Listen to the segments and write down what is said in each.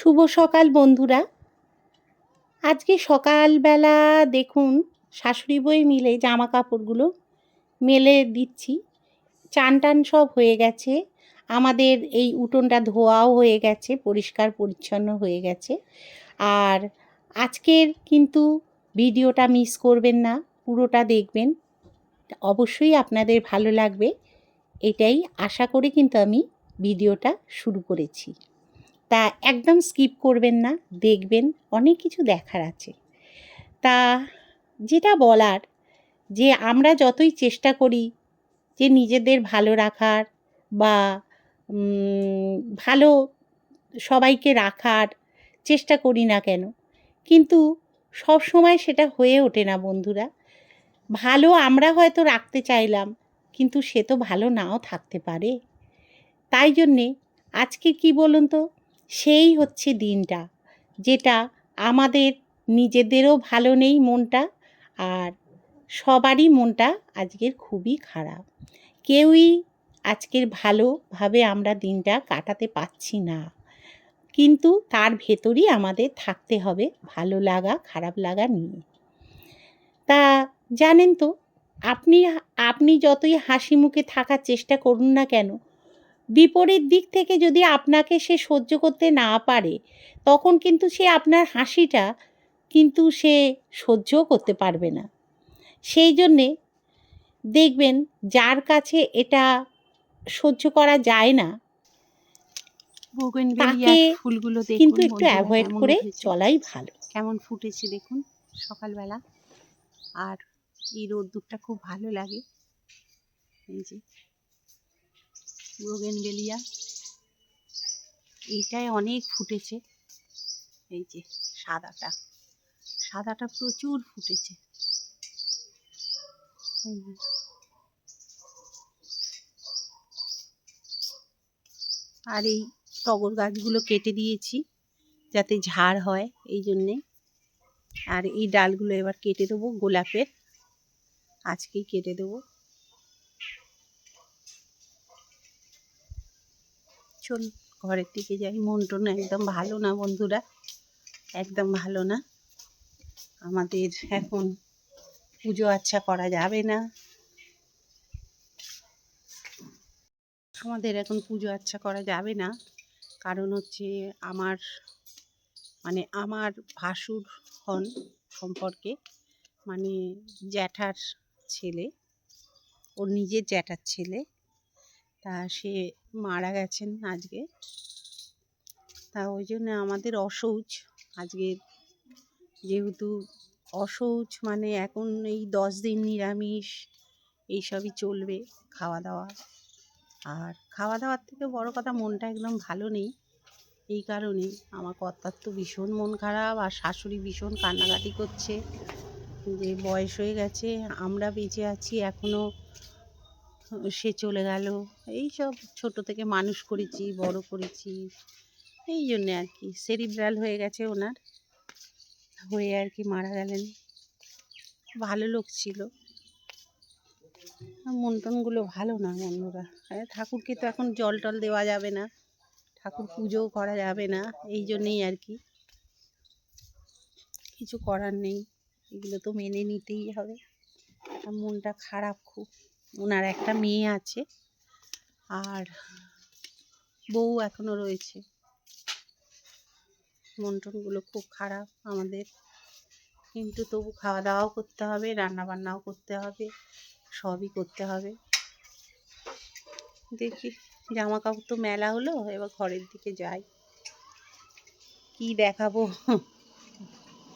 শুভ সকাল বন্ধুরা। আজকে সকালবেলা দেখুন শাশুড়ি বই মিলে জামা কাপড়গুলো মেলে দিচ্ছি। চান টান সব হয়ে গেছে। আমাদের এই উঠোনটা ধোয়াও হয়ে গেছে, পরিষ্কার পরিচ্ছন্ন হয়ে গেছে। আর আজকের কিন্তু ভিডিওটা মিস করবেন না, পুরোটা দেখবেন। অবশ্যই আপনাদের ভালো লাগবে, এটাই আশা করে কিন্তু আমি ভিডিওটা শুরু করেছি। তা একদম স্কিপ করবেন না, দেখবেন অনেক কিছু দেখার আছে। তা যেটা বলার যে আমরা যতই চেষ্টা করি যে নিজেদের ভালো রাখার বা ভালো সবাইকে রাখার চেষ্টা করি না কেন, কিন্তু সব সময় সেটা হয়ে ওঠে না বন্ধুরা। ভালো আমরা হয়তো রাখতে চাইলাম, কিন্তু সে তো ভালো নাও থাকতে পারে। তাই জন্যে আজকে কি বলুন তো? সেই হচ্ছে দিনটা, যেটা আমাদের নিজেদেরও ভালো নেই মনটা আর সবারই মনটা আজকের খুবই খারাপ। কেউই আজকের ভালোভাবে আমরা দিনটা কাটাতে পারছি না। কিন্তু তার ভেতরই আমাদের থাকতে হবে ভালো লাগা, খারাপ লাগা নিয়ে। তা জানেন তো, আপনি আপনি যতই হাসি মুখে থাকার চেষ্টা করুন না কেন বিপরীত দিক থেকে যদি আপনাকে সে সহ্য করতে না পারে তখন কিন্তু সে আপনার হাসিটা কিন্তু সে সহ্যও করতে পারবে না। সেই জন্যে দেখবেন যার কাছে এটা সহ্য করা যায় না তাকে ফুলগুলো কিন্তু একটু অ্যাভয়েড করে চলাই ভালো। কেমন ফুটেছে দেখুন সকালবেলা। আর এই রোদ্দুরটা খুব ভালো লাগে। এই যে বোগেনভেলিয়া এইটায় অনেক ফুটেছে। এই যে সাদাটা। সাদাটা প্রচুর ফুটেছে। আর এই টগর গাছগুলো কেটে দিয়েছি যাতে ঝাড় হয় এই জন্যে। আর এই ডালগুলো এবার কেটে দেবো গোলাপের। আজকেই কেটে দেবো। চল ঘরের দিকে যাই। মন টন একদম ভালো না বন্ধুরা? একদম ভালো না। আমাদের এখন পুজো আচ্ছা করা যাবে না। আমাদের এখন পুজো আচ্ছা করা যাবে না। কারণ হচ্ছে আমার মানে আমার ভাসুর হন সম্পর্কে মানে জ্যাঠার ছেলে, ওর নিজের জ্যাঠার ছেলে তা সে মারা গেছেন আজকে। তা ওই জন্য আমাদের অসৌচ আজকে যেহেতু অসৌচ মানে এখন এই দশ দিন নিরামিষ এইসবই চলবে খাওয়া দাওয়া আর খাওয়া দাওয়ার থেকে বড় কথা মনটা একদম ভালো নেই। এই কারণে আমার কর্তার তো ভীষণ মন খারাপ আর শাশুড়ি ভীষণ কান্নাকাটি করছে যে বয়স হয়ে গেছে, আমরা বেঁচে আছি এখনও সে চলে গেল। এই সব ছোটো থেকে মানুষ করেছি, বড় করেছি। এই জন্যে আর কি, সেরিব্রাল হয়ে গেছে ওনার। হয়ে আর কি মারা গেলেন। ভালো লোক ছিল। মন টনগুলো ভালো না বন্ধুরা। আরে ঠাকুরকে তো এখন জল টল দেওয়া যাবে না। ঠাকুর পুজোও করা যাবে না। এই জন্যেই আর কি। কিছু করার নেই। এগুলো তো মেনে নিতেই হবে। মনটা খারাপ খুব। ওনার একটা মেয়ে আছে আর বউ এখনও রয়েছে। মন টনগুলো খুব খারাপ আমাদের। কিন্তু তবু খাওয়া দাওয়াও করতে হবে রান্না বান্নাও করতে হবে, সবই করতে হবে। দেখি জামা কাপড় তো মেলা হলো, এবার ঘরের দিকে যাই। কি দেখাবো?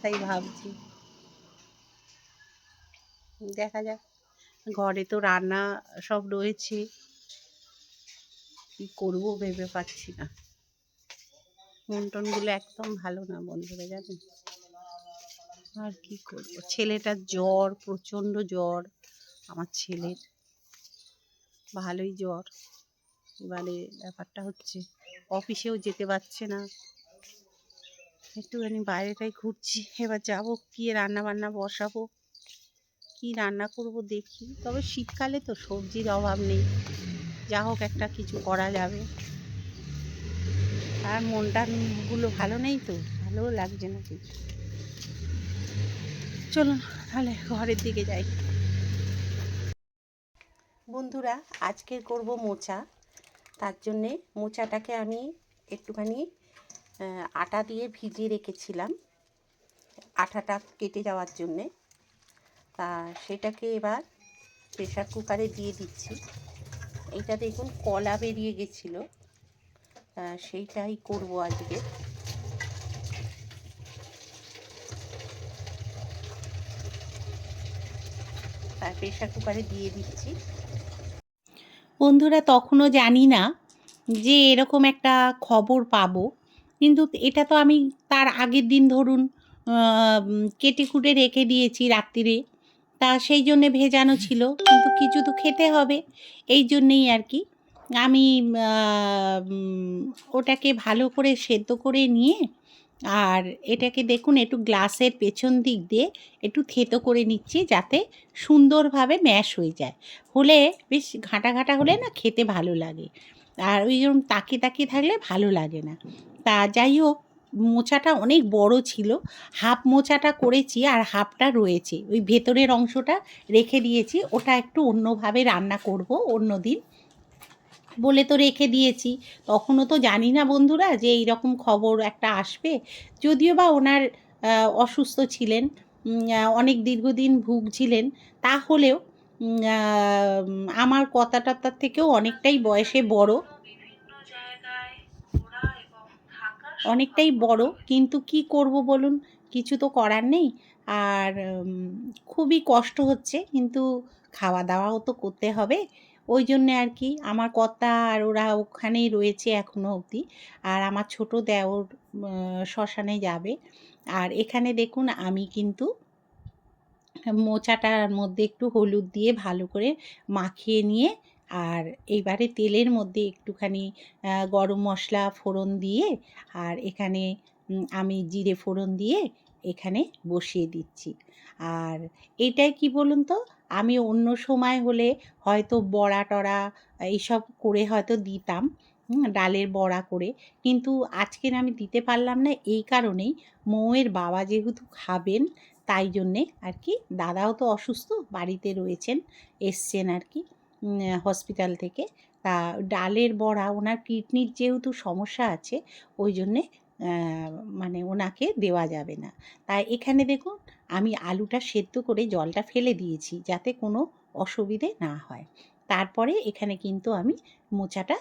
তাই ভাবছি। দেখা যাক। ঘরে তো রান্না সব রয়েছে। কি করব ভেবে পাচ্ছি না। মন টনগুলো একদম ভালো না বন্ধুরা, জানেন? আর কি করব? ছেলেটার জ্বর, প্রচণ্ড জ্বর, আমার ছেলের। ভালোই জ্বর। এবারে ব্যাপারটা হচ্ছে, অফিসেও যেতে পারছে না। একটুখানি বাইরেটাই ঘুরছি, এবার যাব, গিয়ে রান্না বান্না বসাবো। কি রান্না করব দেখি। তবে শীতকালে তো সবজির অভাব নেই। যা হোক একটা কিছু করা যাবে। আর মনটা গুলো ভালো নেই তো? ভালো লাগছে না কিছু চলুন, তাহলে ঘরের দিকে যাই। বন্ধুরা, আজকে করব মোচা। তার জন্যে মোচাটাকে আমি একটুখানি আটা দিয়ে ভিজিয়ে রেখেছিলাম। আটাটা কেটে যাওয়ার জন্যে। তা সেটাকে এবার প্রেশার কুকারে দিয়ে দিচ্ছি। এইটা দেখুন কলা বেরিয়ে গেছিল। সেইটাই করব আজকে। তার প্রেশার কুকারে দিয়ে দিচ্ছি। বন্ধুরা তখনও জানি না যে এরকম একটা খবর পাবো, কিন্তু এটা তো আমি তার আগের দিন ধরুন কেটে কুটে রেখে দিয়েছি রাত্রিরে। তা সেই জন্যে ভেজানো ছিল, কিন্তু কিছু তো খেতে হবে। এই জন্যেই আর কি। আমি ওটাকে ভালো করে সেদ্ধ করে নিয়ে, আর এটাকে দেখুন একটু গ্লাসের পেছন দিক দিয়ে একটু থেতো করে নিচ্ছি যাতে সুন্দরভাবে ম্যাশ হয়ে যায়। হলে বেশ ঘাঁটা ঘাঁটা হলে না খেতে ভালো লাগে। আর ওই যেরকম তাকিয়ে তাকিয়ে থাকলে ভালো লাগে না। তা যাই হোক মোচাটা অনেক বড় ছিল। হাফ মোচাটা করেছি আর হাফটা রয়েছে। ওই ভেতরের অংশটা রেখে দিয়েছি। ওটা একটু অন্যভাবে রান্না করব অন্য দিন। বলে তো রেখে দিয়েছি। তখনও তো জানি না বন্ধুরা যে এই রকম খবর একটা আসবে। যদিও বা ওনার অসুস্থ ছিলেন অনেক দীর্ঘদিন ভুগছিলেন, তাহলেও আমার কথা টত্তার থেকেও অনেকটাই বয়সে বড়। অনেকটাই বড়, কিন্তু কি করব বলুন? কিছু তো করার নেই। আর খুবই কষ্ট হচ্ছে, কিন্তু খাওয়া দাওয়াও তো করতে হবে। ওই জন্যে আর কি, আমার কর্তা আর ওরা ওখানেই রয়েছে এখনও অবধি। আর আমার ছোট দেওর শ্মশানে যাবে। আর এখানে দেখুন, আমি কিন্তু মোচাটার মধ্যে একটু হলুদ দিয়ে ভালো করে মাখিয়ে নিয়ে আর এইবারে তেলের মধ্যে একটুখানি গরম মশলা ফোড়ন দিয়ে আর এখানে আমি জিরে ফোড়ন দিয়ে এখানে বসিয়ে দিচ্ছি। আর এটাই কি বলুন তো, আমি অন্য সময় হলে হয়তো বড়া টড়া, এইসব করে হয়তো দিতাম ডালের বড়া করে। কিন্তু আজকের আমি দিতে পারলাম না, এই কারণেই মৌয়ের বাবা যেহেতু খাবেন, তাই জন্যে আর কি, দাদাও তো অসুস্থ, বাড়িতে রয়েছেন, এসছেন আর কি। হসপিটাল থেকে। তা ডালের বড়া, ওনার কিডনির যেহেতু সমস্যা আছে, ওই জন্যে মানে ওনাকে দেওয়া যাবে না। তাই এখানে দেখুন, আমি আলুটা সেদ্ধ করে জলটা ফেলে দিয়েছি, যাতে কোনো অসুবিধে না হয়। তারপরে এখানে কিন্তু আমি মোচাটা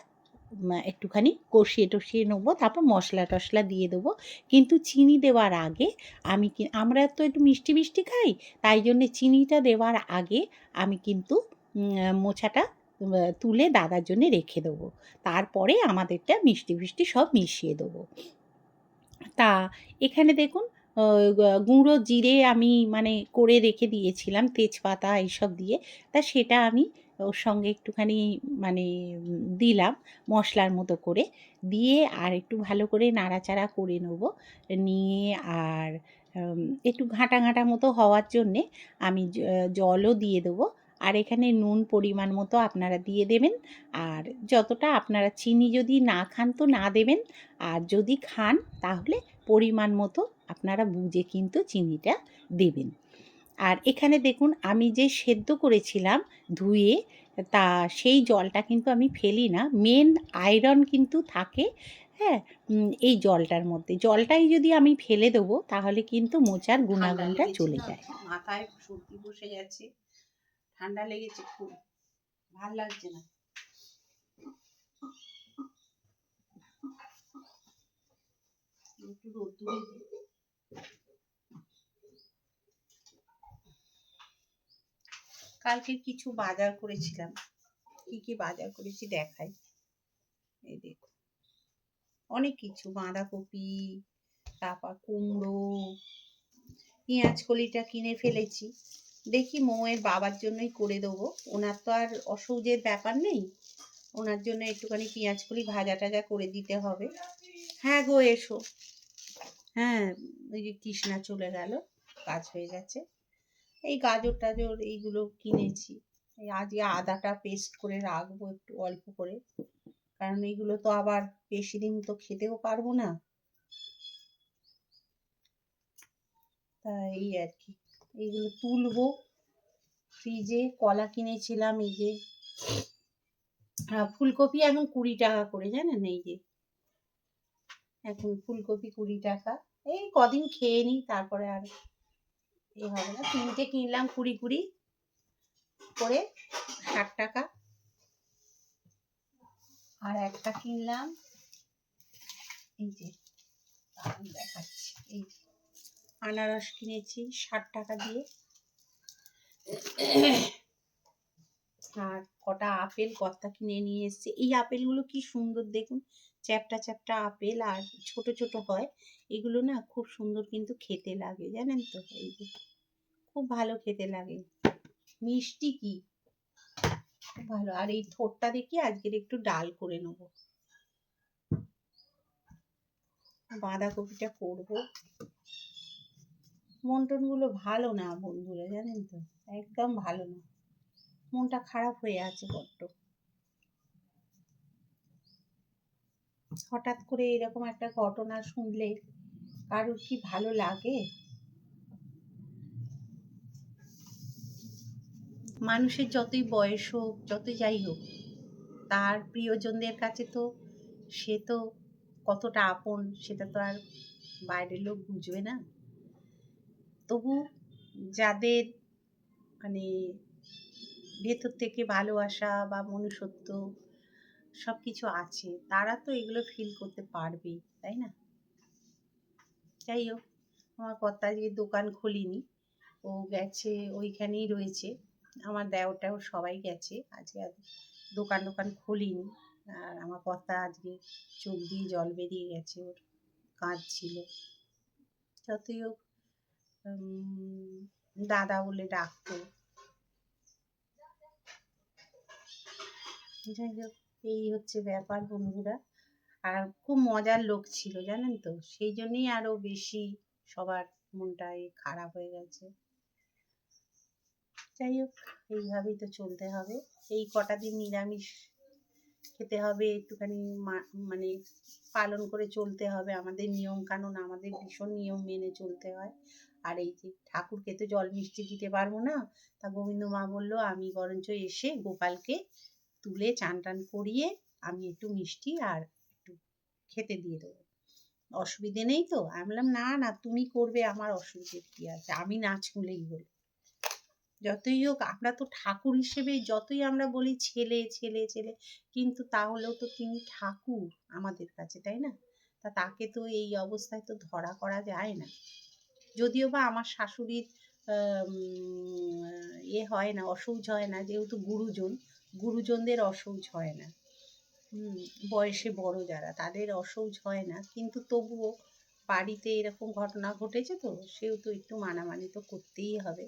একটুখানি কষিয়ে টষিয়ে নেব, তারপর মশলা টশলা দিয়ে দেবো। কিন্তু চিনি দেওয়ার আগে আমি কি, আমরা তো একটু মিষ্টি মিষ্টি খাই, তাই জন্যে চিনিটা দেওয়ার আগে আমি কিন্তু উম, তুলে দাদার জন্য রেখে দেবো। তারপরে আমাদেরটা মিষ্টি ফিষ্টি সব মিশিয়ে দেবো। তা এখানে দেখুন গুঁড়ো জিরে আমি মানে করে রেখে দিয়েছিলাম তেজপাতা এইসব দিয়ে। তা সেটা আমি ওর সঙ্গে একটুখানি মানে দিলাম মশলার মতো করে। দিয়ে আর একটু ভালো করে নাড়াচাড়া করে নেব। নিয়ে আর একটু ঘাঁটা ঘাঁটা মতো হওয়ার জন্যে আমি জলও দিয়ে দেবো। আর এখানে নুন পরিমাণ মতো আপনারা দিয়ে দেবেন। আর যতটা আপনারা চিনি যদি না খান তো না দেবেন। আর যদি খান তাহলে পরিমাণ মতো আপনারা বুঝে কিন্তু চিনিটা দেবেন। আর এখানে দেখুন আমি যে সেদ্ধ করেছিলাম ধুয়ে তা সেই জলটা কিন্তু আমি ফেলি না। মেন আয়রন কিন্তু থাকে হ্যাঁ এই জলটার মধ্যে। জলটাই যদি আমি ফেলে দেবো তাহলে কিন্তু মোচার গুণাগুণটা চলে যায়। মাথায় সর্দি বসে গেছে। ঠান্ডা লেগেছে খুব। ভালো লাগছে না। কালকে কিছু বাজার করেছিলাম। কি কি বাজার করেছি দেখাই। এই দেখো। অনেক কিছু। বাঁধাকপি, তারপর কুমড়ো, পেঁয়াজ কলিটা কিনে ফেলেছি। দেখি মৌয়ের বাবার জন্যই করে দেবো। ওনার তো আর অসৌজের ব্যাপার নেই। ওনার জন্য একটুখানি পেঁয়াজ কলি ভাজা টাজা করে দিতে হবে। হ্যাঁ গো, এসো। হ্যাঁ ওই যে কৃষ্ণা চলে গেল, কাজ হয়ে গেছে। এই গাজর টাজর এইগুলো কিনেছি। এই আজকে আদাটা পেস্ট করে রাখব একটু অল্প করে। কারণ এইগুলো তো আবার বেশি দিন তো খেতেও পারব না। তা এই আর কি। এইগুলো তুলবো। ফ্রিজে কলা কিনেছিলাম এই যে। ফুলকপি এখন কুড়ি টাকা করে, জানেন এই যে। এখন ফুলকপি কুড়ি টাকা। এই কদিন খেয়ে নিই, তারপরে আর এ হবে না। তিনটে কিনলাম কুড়ি কুড়ি করে ষাট টাকা। আর একটা কিনলাম, এই যে দেখাচ্ছি, এই যে। আনারস কিনেছি, ষাট টাকা দিয়ে। আর কটা আপেল, কর্তা কিনে নিয়ে এসেছে। এই আপেলগুলো কি সুন্দর দেখুন, চ্যাপটা চ্যাপটা আপেল আর ছোট ছোট হয়। এগুলো না খুব সুন্দর কিন্তু খেতে লাগে, জানেন তো? এই যে খুব ভালো খেতে লাগে। মিষ্টি কি? খুব ভালো। আর এই থোরটা দেখি আজকের একটু ডাল করে নেব। বাঁধাকপিটা করব। মন্টনগুলো ভালো না বন্ধুরা, জানেন তো? একদম ভালো না। মনটা খারাপ হয়ে আছে বড্ড। হঠাৎ করে এরকম একটা ঘটনা শুনলে কারোর কি ভালো লাগে? মানুষের যতই বয়স হোক, যতই যাই হোক, তার প্রিয়জনদের কাছে তো সে তো কতটা আপন, সেটা তো আর বাইরের লোক বুঝবে না। তবু যাদের মানে ভেতর থেকে ভালোবাসা বা মনুষ্যত্ব সব কিছু আছে, তারা তো এগুলো ফিল করতে পারবেই, তাই না? যাই হোক আমার কর্তা যে দোকান খুলিনি, ও গেছে, ওইখানেই রয়েছে। আমার দেওরটাও সবাই গেছে, আজকে আর দোকান দোকান খুলিনি। আর আমার কর্তা আজকে চোখ দিয়ে জল বেরিয়ে গেছে, ওর কাঁদছিল যতই হোক দাদা বলে ডাকতো। যাই হোক এই হচ্ছে ব্যাপার বন্ধুরা। আর খুব মজার লোক ছিল, জানেন তো? সেই জন্যই আরও বেশি সবার মনটা এই খারাপ হয়ে গেছে। যাই হোক এইভাবেই তো চলতে হবে। এই কটা দিন নিরামিষ খেতে হবে, একটুখানি মানে পালন করে চলতে হবে। আমাদের নিয়ম কানুন আমাদের ভীষণ নিয়ম মেনে চলতে হয়। আর এই যে ঠাকুরকে তো জল মিষ্টি দিতে পারব না, তা গোবিন্দ মা বলল, আমি বরঞ্চ এসে গোপালকে তুলে চান টান করিয়ে আমি একটু মিষ্টি আর একটু খেতে দিয়ে দেবো। অসুবিধে নেই তো? আমি বললাম, না না, তুমি করবে, আমার অসুবিধে কি আছে? আমি না ছুঁলেই হলো যতই হোক, আমরা তো ঠাকুর হিসেবে যতই আমরা বলি, ছেলে ছেলে ছেলে, কিন্তু তাহলেও তো তিনি ঠাকুর আমাদের কাছে, তাই না? তা তাকে তো এই অবস্থায় তো ধরা করা যায় না। যদিও বা আমার শাশুড়ির এ হয় না অসৌচ হয় না, যেহেতু গুরুজন, গুরুজনদের অসৌচ হয় না। বয়সে বড় যারা, তাদের অসৌচ হয় না, কিন্তু তবুও বাড়িতে এরকম ঘটনা ঘটেছে তো সেহেতু একটু মানামানি তো করতেই হবে।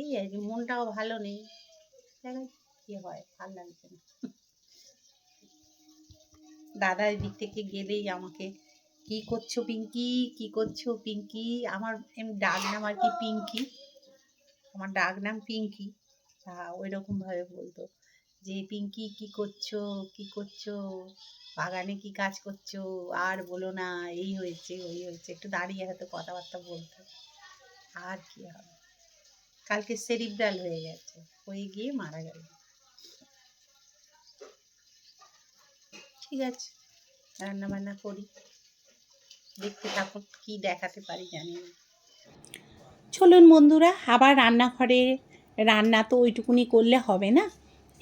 এই আর কি, মনটাও ভালো নেই। যাক, কি হয়, ভালো লাগছে না। দাদা এদিক থেকে গেলেই আমাকে কি করছ পিঙ্কি? কি করছ পিঙ্কি? আমার ডাক নাম আর কি পিঙ্কি। আমার ডাক নাম পিঙ্কি। তা ওই রকম ভাবে বলতো যে, পিঙ্কি, কি করছ? কি করছ? বাগানে কি কাজ করছ? আর বলো না, এই হয়েছে, ওই হয়েছে। একটু দাঁড়িয়ে হয়তো কথাবার্তা বলতো। আর কি হবে? কালকে সেরিব্রাল হয়ে গেছে। হয়ে গিয়ে মারা গেল। ঠিক আছে রান্না বান্না করি। দেখতে থাকুন কি দেখাতে পারি জানি না। চলুন বন্ধুরা, আবার রান্নাঘরে রান্না তো ওইটুকুনি করলে হবে না।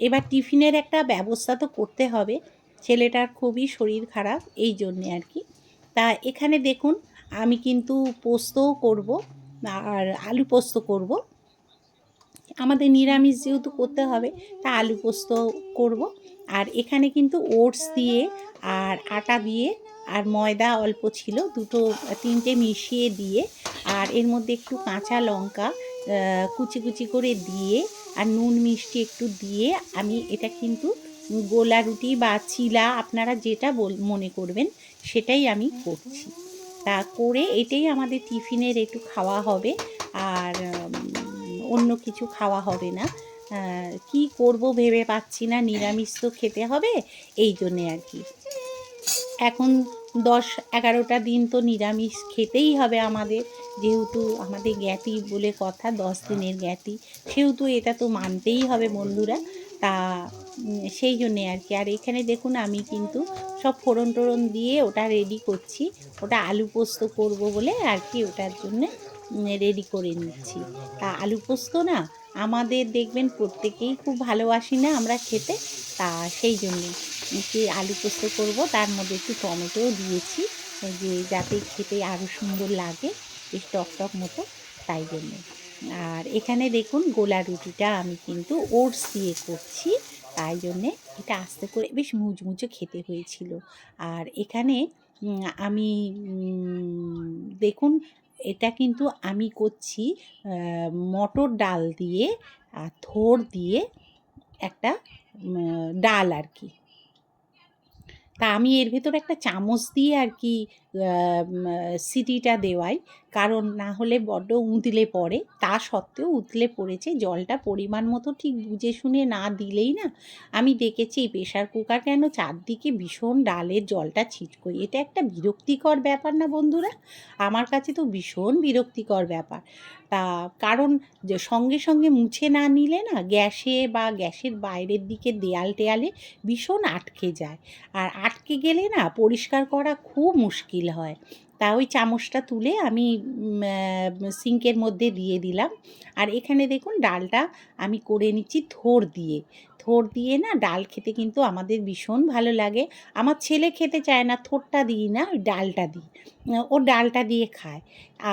এবার টিফিনের একটা ব্যবস্থা তো করতে হবে। ছেলেটার খুবই শরীর খারাপ, এই জন্যে আর কি। তা এখানে দেখুন, আমি কিন্তু পোস্তও করব, আর আলু পোস্ত করব। আমাদের নিরামিষ যেহেতু করতে হবে, তা আলু পোস্ত করব। আর এখানে কিন্তু ওটস দিয়ে আর আটা দিয়ে আর ময়দা অল্প ছিল, দুটো, তিনটে মিশিয়ে দিয়ে, আর এর মধ্যে একটু কাঁচা লঙ্কা কুচি কুচি করে দিয়ে আর নুন মিষ্টি একটু দিয়ে আমি এটা কিন্তু গোলা রুটি বা চিলা আপনারা যেটা বল, মনে করবেন সেটাই আমি করছি। তা করে এটাই আমাদের টিফিনের একটু খাওয়া হবে, আর অন্য কিছু খাওয়া হবে না। কি করব ভেবে পাচ্ছি না, নিরামিষ তো খেতে হবে, এই জন্যে আর কি। এখন দশ এগারোটা দিন তো নিরামিষ খেতেই হবে আমাদের। যেহেতু আমাদের জ্ঞাতি বলে কথা, দশ দিনের জ্ঞাতি, সেহেতু এটা তো মানতেই হবে বন্ধুরা। তা সেই জন্যে আর কি। আর এখানে দেখুন, আমি কিন্তু সব ফোড়ন টোড়ন দিয়ে ওটা রেডি করছি। ওটা আলু পোস্ত করব বলে আর কি ওটার জন্যে রেডি করে নিচ্ছি। তা আলু পোস্ত না আমাদের দেখবেন প্রত্যেকেই খুব ভালোবাসি না আমরা খেতে। তা সেই জন্যে। কি আলু পোস্ত করব, তার মধ্যে একটু টমেটোও দিয়েছি। যে যাতে খেতে আরও সুন্দর লাগে, বেশ টক টক মতো, তাই জন্য। আর এখানে দেখুন, গোলা রুটিটা আমি কিন্তু ওটস দিয়ে করছি, তাই জন্যে এটা আস্তে করে বেশ মুচমুচে খেতে হয়েছিল। আর এখানে আমি দেখুন, এটা কিন্তু আমি করছি মটর ডাল দিয়ে, আর থোর দিয়ে একটা ডাল আর কি। তা আমি এর ভেতর একটা চামচ দিয়ে আর কি সিটিটা দেওয়াই। কারণ না হলে বড্ড উতলে পড়ে। তা সত্ত্বেও উতলে পড়েছে। জলটা পরিমাণ মতো ঠিক বুঝে শুনে না দিলেই না আমি দেখেছি প্রেশার কুকার। কেন? চারদিকে ভীষণ ডালের জলটা ছিটকোয়। এটা একটা বিরক্তিকর ব্যাপার না বন্ধুরা? আমার কাছে তো ভীষণ বিরক্তিকর ব্যাপার। তা কারণ যে সঙ্গে সঙ্গে মুছে না নিলে না গ্যাসে বা গ্যাসের বাইরের দিকে দেয়াল টেয়ালে ভীষণ আটকে যায়। আর আটকে গেলে না পরিষ্কার করা খুব মুশকিল হয়। তা ওই চামচটা তুলে আমি সিঙ্কের মধ্যে দিয়ে দিলাম। আর এখানে দেখুন, ডালটা আমি করে নিচ্ছি থোর দিয়ে। থোর দিয়ে না ডাল খেতে কিন্তু আমাদের ভীষণ ভালো লাগে। আমার ছেলে খেতে চায় না থোরটা দিই না, ওই ডালটা দিই। ও ডালটা দিয়ে খায়।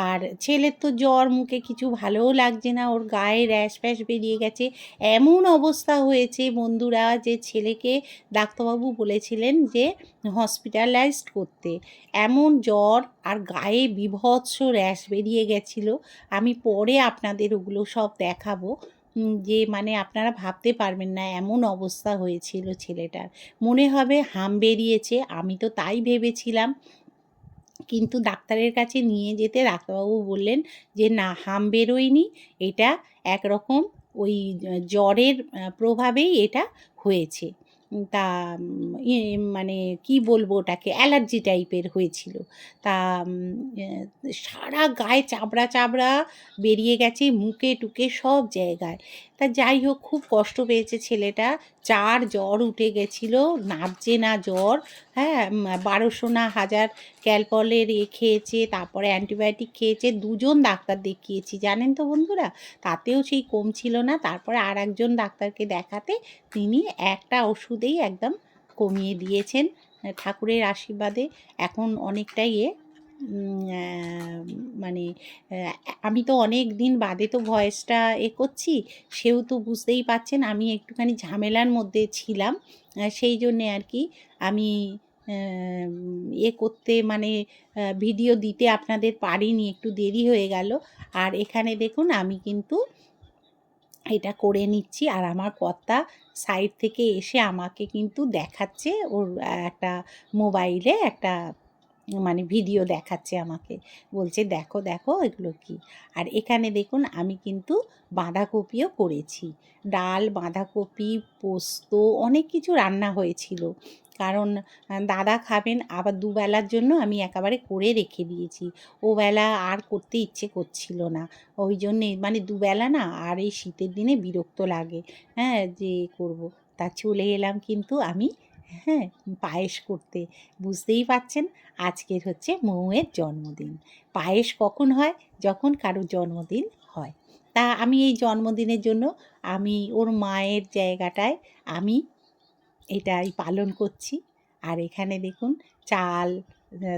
আর ছেলের তো জ্বর, মুখে কিছু ভালোও লাগছে না, ওর গায়ে র্যাশ ফ্যাশ বেরিয়ে গেছে। এমন অবস্থা হয়েছে বন্ধুরা যে ছেলেকে ডাক্তারবাবু বলেছিলেন যে হসপিটালাইজড করতে। এমন জ্বর আর গায়ে বিভৎস র্যাশ বেরিয়ে গেছিল। আমি পরে আপনাদের ওগুলো সব দেখাবো। যে মানে আপনারা ভাবতে পারবেন না, এমন অবস্থা হয়েছিল ছেলেটার। মনে হবে হাম বেরিয়েছে, আমি তো তাই ভেবেছিলাম। কিন্তু ডাক্তারের কাছে নিয়ে যেতে ডাক্তারবাবু বললেন যে, না, হাম বেরোয়নি। এটা একরকম ওই জ্বরের প্রভাবেই এটা হয়েছে। তা মানে কি বলব ওটাকে, অ্যালার্জি টাইপের হয়েছিল। তা সারা গায়ে চাবড়া চাবড়া বেরিয়ে গেছে, মুখে টুকে সব জায়গায়। তা যাই হোক, খুব কষ্ট পেয়েছে ছেলেটা। চার জ্বর উঠে গেছিল নাবছে না জ্বর হ্যাঁ বারোশো না হাজার ক্যালপলের এ খেয়েছে তারপরে অ্যান্টিবায়োটিক খেয়েছে দুজন ডাক্তার দেখিয়েছি জানেন তো বন্ধুরা? তাতেও সেই কম ছিল না তারপরে আর একজন ডাক্তারকে দেখাতে তিনি একটা ওষুধেই একদম কমিয়ে দিয়েছেন ঠাকুরের আশীর্বাদে। এখন অনেকটাই এ উম, আহ, মানে আমি তো অনেক দিন বাদে তো ভয়েসটা এ করছি, সেও তো বুঝতেই পাচ্ছেন আমি একটুখানি ঝামেলার মধ্যে ছিলাম সেই জন্যে আর কি আমি এ করতে মানে ভিডিও দিতে আপনাদের পারিনি, একটু দেরি হয়ে গেল। আর এখানে দেখুন আমি কিন্তু এটা করে নিচ্ছি আর আমার কর্তা সাইড থেকে এসে আমাকে কিন্তু দেখাচ্ছে ওর একটা মোবাইলে একটা মানে ভিডিও দেখাচ্ছে আমাকে। বলছে, দেখো দেখো এগুলো কি? আর এখানে দেখুন, আমি কিন্তু বাঁধাকপিও করেছি। ডাল, বাঁধাকপি, পোস্ত, অনেক কিছু রান্না হয়েছিল। কারণ দাদা খাবেন, আবার দুবেলার জন্য আমি একেবারে করে রেখে দিয়েছি। ও বেলা আর করতে ইচ্ছে করছিল না। ওই জন্যে মানে দুবেলা না, আর এই শীতের দিনে বিরক্ত লাগে। হ্যাঁ যে করব। তা চলে এলাম কিন্তু আমি হ্যাঁ? পায়েস করতে। বুঝতেই পাচ্ছেন আজকের হচ্ছে মৌয়ের জন্মদিন। পায়েস কখন হয়? যখন কারও জন্মদিন হয়। তা আমি এই জন্মদিনের জন্য আমি ওর মায়ের জায়গাটায় আমি এটাই পালন করছি। আর এখানে দেখুন, চাল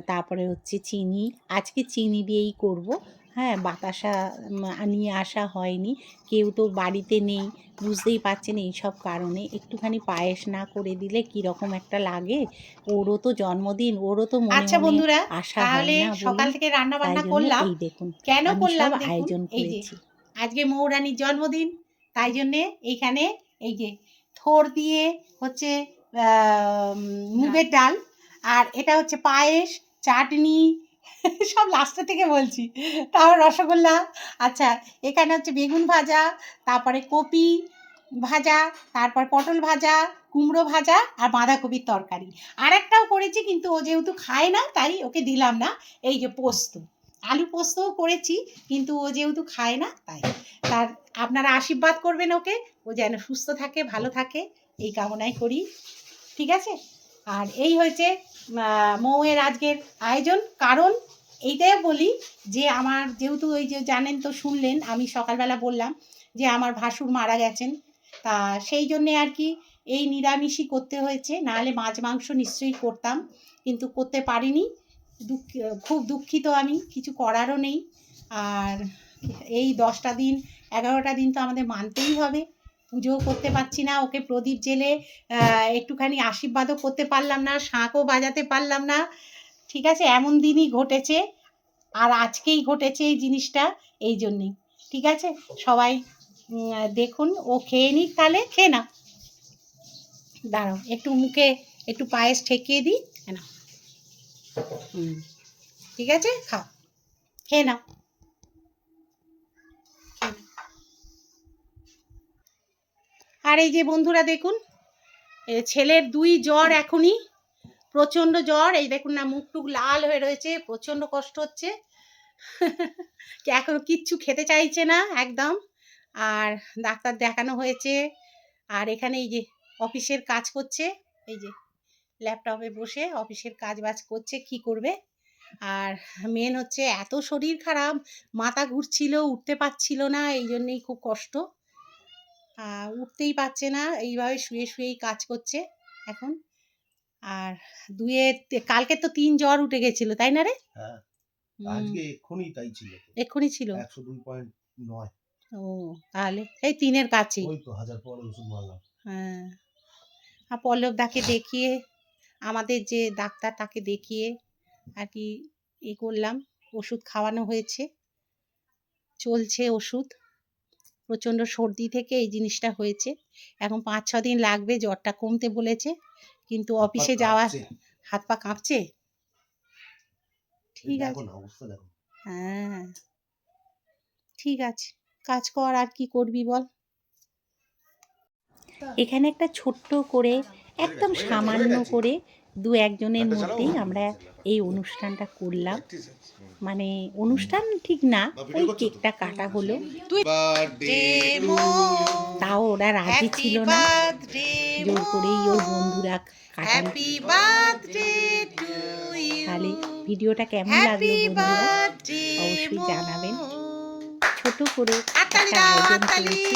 তারপরে হচ্ছে চিনি। আজকে চিনি দিয়েই করব। হ্যাঁ বাতাসা নিয়ে আসা হয়নি। কেউ তো বাড়িতে নেই বুঝতেই পারছেন এই সব কারণে। একটুখানি পায়েস না করে দিলে কীরকম একটা লাগে? ওরও তো জন্মদিন ওরও তো মনে আচ্ছা বন্ধুরা তাহলে সকাল থেকে রান্না বান্না করলাম। এই দেখুন কেন করলাম আয়োজন করেছি। আজকে মৌরানীর জন্মদিন তাই জন্যে এইখানে এই যে থোর দিয়ে হচ্ছে আহ, মুগের ডাল আর এটা হচ্ছে পায়েস চাটনি সব লাস্টের থেকে বলছি। তারপর রসগোল্লা আচ্ছা এখানে হচ্ছে বেগুন ভাজা, তারপরে কপি ভাজা, তারপর পটল ভাজা, কুমড়ো ভাজা আর বাঁধাকপির তরকারি। আর একটাও করেছি কিন্তু ও যেহেতু খায় না, তাই ওকে দিলাম না। এই যে পোস্ত, আলু পোস্তও করেছি কিন্তু ও যেহেতু খায় না, তাই। তার, আপনারা আশীর্বাদ করবেন ওকে, ও যেন সুস্থ থাকে, ভালো থাকে, এই কামনাই করি। ঠিক আছে? আর এই হয়েছে মৌয়ের আজকের আয়োজন। কারণ এইটাই বলি যে আমার যেহেতু ওই যে জানেন তো, শুনলেন, আমি সকালবেলা বললাম যে আমার ভাসুর মারা গেছেন। তা সেই জন্যে আর কি এই নিরামিষই করতে হয়েছে। নাহলে মাছ মাংস নিশ্চয়ই করতাম, কিন্তু করতে পারিনি। দুঃখ, খুব দুঃখিত আমি, কিছু করারও নেই। আর এই দশটা দিন, এগারোটা দিন তো আমাদের মানতেই হবে। পুজোও করতে পারছি না, ওকে প্রদীপ জেলে একটুখানি আশীর্বাদও করতে পারলাম না, শাঁখও বাজাতে পারলাম না, ঠিক আছে? এমন দিনই ঘটেছে, আর আজকেই ঘটেছে এই জিনিসটা এই জন্যেই, ঠিক আছে? সবাই দেখুন, ও খেয়ে নিক তাহলে, খেয়ে না দাঁড়াও, একটু মুখে একটু পায়েস ঠেকিয়ে দিই না হুম, ঠিক আছে? খাও, খেয়ে নাও খেয়ে নাও। আর এই যে বন্ধুরা দেখুন ছেলের দুই জ্বর এখনই, প্রচণ্ড জ্বর, এই দেখুন না মুখ টুক লাল হয়ে রয়েছে, প্রচণ্ড কষ্ট হচ্ছে। এখন কিচ্ছু খেতে চাইছে না একদম, আর ডাক্তার দেখানো হয়েছে, আর এখানে এই যে অফিসের কাজ করছে, এই যে ল্যাপটপে বসে অফিসের কাজ বাজ করছে, কি করবে? আর মেন হচ্ছে এত শরীর খারাপ, মাথা ঘুরছিল, উঠতে পারছিল না, এই জন্যেই খুব কষ্ট। উঠতেই পারছে না এইভাবে শুয়ে শুয়েই কাজ করছে এখন। আর দুয়ে কালকে তো তিন জ্বর উঠে গেছিল তাই না রে? হ্যাঁ আজকে এক্ষুনি তাই ছিল এক্ষুনি ছিল? একশো দুই পয়েন্ট নয়। ও তাহলে এই তিনের কাছে ওই তো হাজার পরে ওষুধ মারলাম। হ্যাঁ। আর পল্লব দাকে দেখিয়ে আমাদের যে ডাক্তার তাকে দেখিয়ে আর কি এ করলাম। ওষুধ খাওয়ানো হয়েছে। চলছে ওষুধ। প্রচণ্ড সর্দি থেকে এই জিনিসটা হয়েছে। এখন পাঁচ ছ দিন লাগবে জ্বরটা কমতে বলেছে। কিন্তু অফিসে যাওয়া হাত পা কাঁপছে? ঠিক আছে। হ্যাঁ। ঠিক আছে। কাজ কর আর কি করবি বল? এখানে একটা ছোট্ট করে একদম সামান্য করে দু একজনের মধ্যেই আমরা এই অনুষ্ঠানটা করলাম। মানে অনুষ্ঠান ঠিক না ওই কেকটা কাটা হলো। তাও ওরা রাজি ছিল না। জোর করেই ওর বন্ধুরা তাহলে ভিডিওটা কেমন লাগল বন্ধুরা? অবশ্যই জানাবেন। ছোট করে একটা আয়োজন করেছি।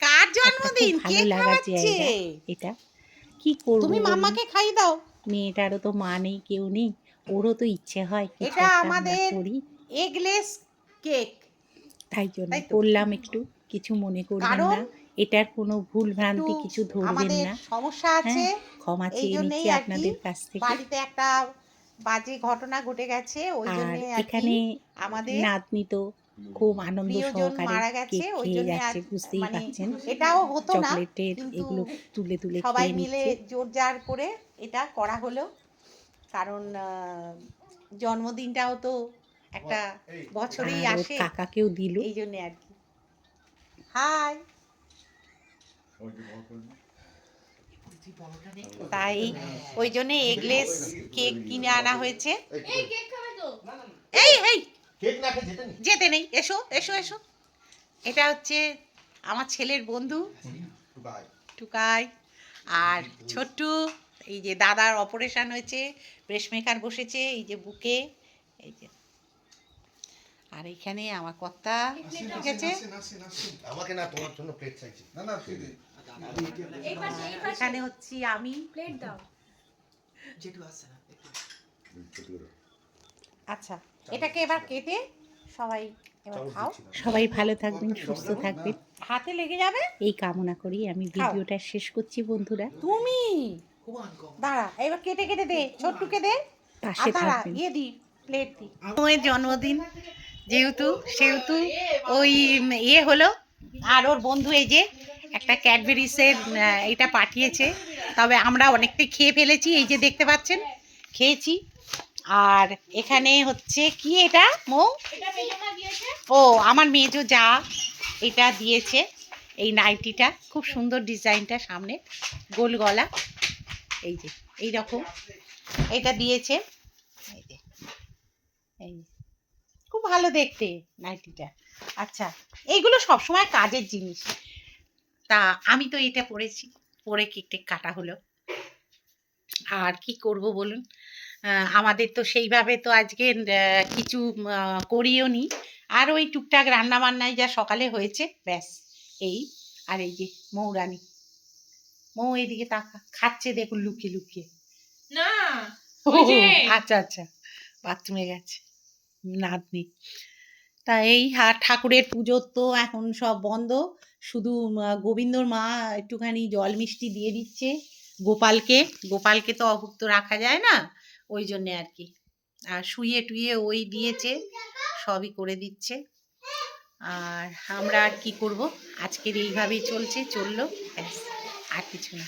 কার জন্মদিন? কে ভালো লাগার জায়গা এটা। কি করব তুমি বলুন? মাম্মাকে খাইয়ে দাও। মেয়েটারও তো মা নেই কেউ নেই ওরও তো ইচ্ছে হয় এটা আমাদের এগলেস কেক তাই জন্য করলাম একটু কিছু মনে করবেন না। এটার কোনো ভুল ভ্রান্তি কিছু ধরবেন না। সমস্যা আছে হ্যাঁ ক্ষমা এই চেয়ে নিচ্ছি আপনাদের কাছ থেকে। বাড়িতে একটা বাজে ঘটনা ঘটে গেছে ওই আর জন্য এখানে আমাদের নাতনি তো খুব আনন্দ সহকারে মারা গেছে কেক খেয়ে যাচ্ছে বুঝতেই মানে পারছেন। এটাও হতো না চকলেটের এগুলো তুলে তুলে সবাই খেয়ে মিলে নিচ্ছে। জোর জার করে এটা করা হলো। কারণ জন্মদিনটাও তো একটা বছরেই আসে। কাকাকেও দিল। এই জন্য আর কি। হাই। তাই ওই জন্য এগলেস কেক কিনে আনা হয়েছে। এই এই কেক না খেয়ে যেতে নেই? এসো এসো এসো। এটা হচ্ছে আমার ছেলের বন্ধু। টুকাই। আর ছোট্টু এই যে দাদার অপারেশন হয়েছে ব্রেসমেকার বসেছে এই যে বুকে এই যে। আর এখানে আমার কর্তা ঠিক আছে? আমাকে না তোমার জন্য প্লেট চাইছি। না না এখানে হচ্ছি আমি। প্লেট দাও। যেটু আছে না আচ্ছা। এটাকে এবার কেটে সবাই এবার খাও। সবাই ভালো থাকবেন সুস্থ থাকবেন। হাতে লেগে যাবে? এই কামনা করি আমি ভিডিওটা শেষ করছি বন্ধুরা। তুমি? দাঁড়া এবার কেটে কেটে দে ছোট্টুকে দে। পাশে দাঁড়া ইয়ে দি প্লেট দি। ওই জন্মদিন যেহেতু সেহেতু ওই ইয়ে হলো আর ওর বন্ধু এই যে একটা ক্যাডবেরিসের এটা পাঠিয়েছে। তবে আমরা অনেকটাই খেয়ে ফেলেছি এই যে দেখতে পাচ্ছেন খেয়েছি। আর এখানে হচ্ছে কি এটা মৌ? ও আমার মেজো যা এটা দিয়েছে এই নাইটিটা। খুব সুন্দর ডিজাইনটা সামনে গোল গলা। এই যে এই রকম। এটা দিয়েছে। এই যে এই খুব ভালো দেখতে নাইটিটা। আচ্ছা এইগুলো সবসময় কাজের জিনিস। তা আমি তো এটা পরেছি পরে কেক টেক কাটা হলো। আর কি করব বলুন? আমাদের তো সেইভাবে তো আজকে কিছু করিও নি। আর ওই টুকটাক রান্না বান্নায় যা সকালে হয়েছে ব্যাস এই। আর এই যে মৌরানি। মৌ এদিকে তাকা খাচ্ছে দেখুন লুকিয়ে লুকিয়ে। না আচ্ছা আচ্ছা বাথরুমে গেছে নাতনি। তা এই আর ঠাকুরের পুজোর তো এখন সব বন্ধ। শুধু গোবিন্দর মা একটুখানি জল মিষ্টি দিয়ে দিচ্ছে। গোপালকে গোপালকে তো অভুক্ত রাখা যায় না। ওই জন্যে আর কি আর শুয়ে টুয়ে ওই দিয়েছে, সবই করে দিচ্ছে। আর আমরা আর কি করব? আজকের এইভাবেই চলছে, চলল, ব্যাস, আর কিছু না।